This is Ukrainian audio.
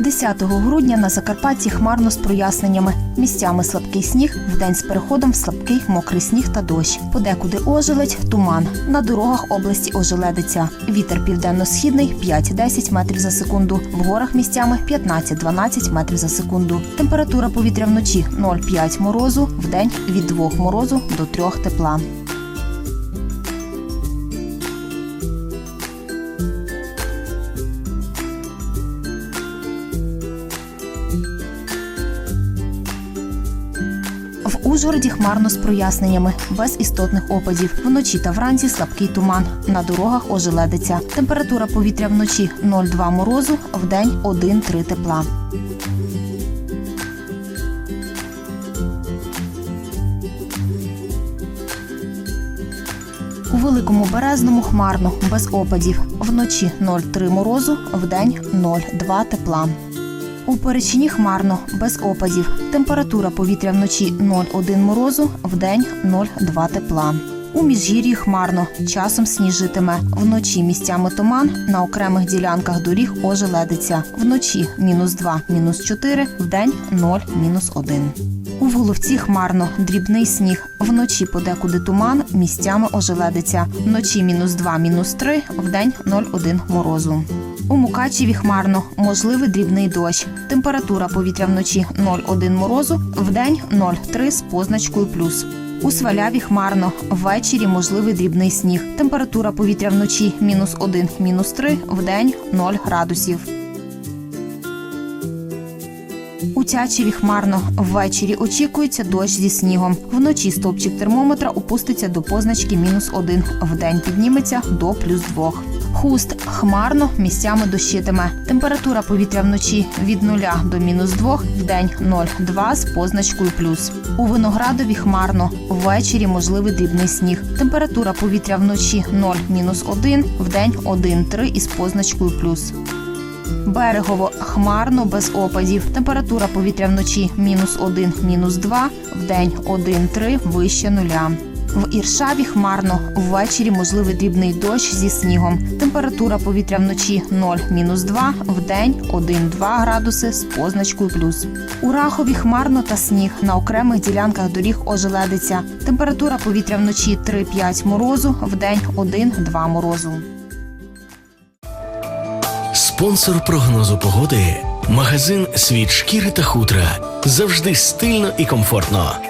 10 грудня на Закарпатті хмарно з проясненнями. Місцями слабкий сніг, вдень з переходом в слабкий мокрий сніг та дощ. Подекуди ожеледь, туман. На дорогах області ожеледиться. Вітер південно-східний 5-10 метрів за секунду. В горах місцями 15-12 метрів за секунду. Температура повітря вночі 0,5 морозу, вдень від 2 морозу до 3 тепла. Ужгороді хмарно з проясненнями, без істотних опадів. Вночі та вранці слабкий туман. На дорогах ожеледиться. Температура повітря вночі 0,2 морозу, вдень 1-3 тепла. У великому березному хмарно, без опадів. Вночі 0,3 морозу, вдень 0,2 тепла. У Перечині хмарно, без опадів. Температура повітря вночі 0,1 морозу, вдень 0,2 тепла. У міжгір'ї хмарно, часом сніжитиме. Вночі місцями туман, на окремих ділянках доріг ожеледиться. Вночі мінус 2, мінус 4, вдень 0, мінус 1. У Воловці хмарно, дрібний сніг. Вночі подекуди туман, місцями ожеледиться. Вночі мінус 2, мінус 3, вдень 0,1 морозу. У Мукачеві хмарно, можливий дрібний дощ. Температура повітря вночі 0,1 морозу, вдень 0,3 з позначкою плюс. У Сваляві хмарно, ввечері можливий дрібний сніг. Температура повітря вночі мінус 1, мінус 3, вдень 0 градусів. У Тячеві хмарно. Ввечері очікується дощ зі снігом. Вночі стовпчик термометра опуститься до позначки мінус 1. Вдень підніметься до плюс 2. Хуст хмарно, місцями дощитиме. Температура повітря вночі від 0 до мінус 2, вдень 0,2 з позначкою плюс. У виноградові хмарно. Ввечері можливий дрібний сніг. Температура повітря вночі 0, мінус 1, вдень 1,3 із позначкою плюс. Берегово хмарно без опадів. Температура повітря вночі мінус 1, мінус 2, вдень 1-3 вище нуля. В Іршаві хмарно, ввечері можливий дрібний дощ зі снігом. Температура повітря вночі 0, мінус 2, вдень 1-2 градуси з позначкою плюс. У Рахові хмарно та сніг. На окремих ділянках доріг ожеледиться. Температура повітря вночі 3-5 морозу, вдень 1-2 морозу. Спонсор прогнозу погоди магазин Світ шкіри та хутра. Завжди стильно і комфортно.